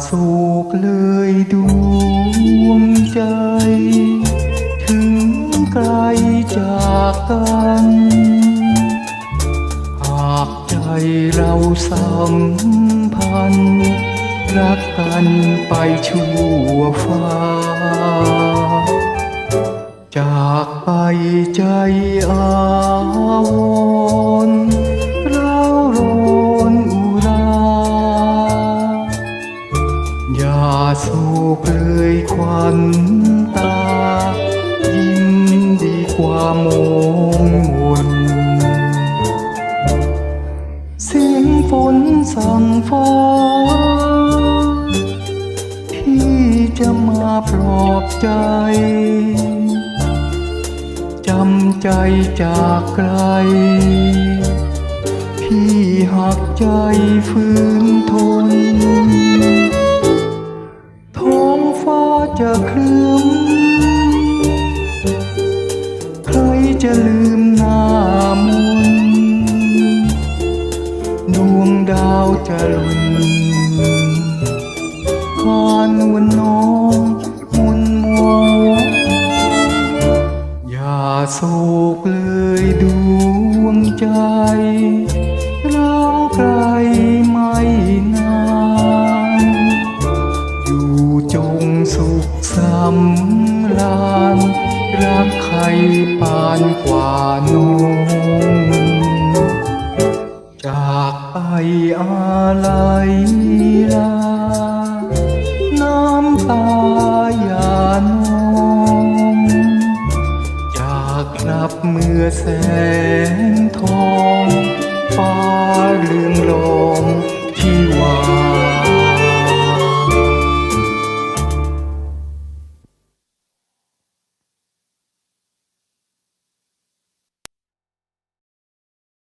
โศกเลยดวงใจ ถึงไกลจากกันหากใจเราสัมพันธ์รักกันไปชั่วฟ้า จากไปใจอาวร อย่าโศกเลยควันตา ยิ้มดีกว่ามองมนเสียงฝนสั่งฟ้าที่จะมาปลอบใจจำใจจากไกล พี่หักใจฝืนทน พานวลน้องมุนมัวอย่าโศกเลยดวงใจ เราไกลไม่นาน อยู่จงสุขสำราญรักใครปานกว่าน้องจากไปอะไรือแสงทองฟ้าเรืองลง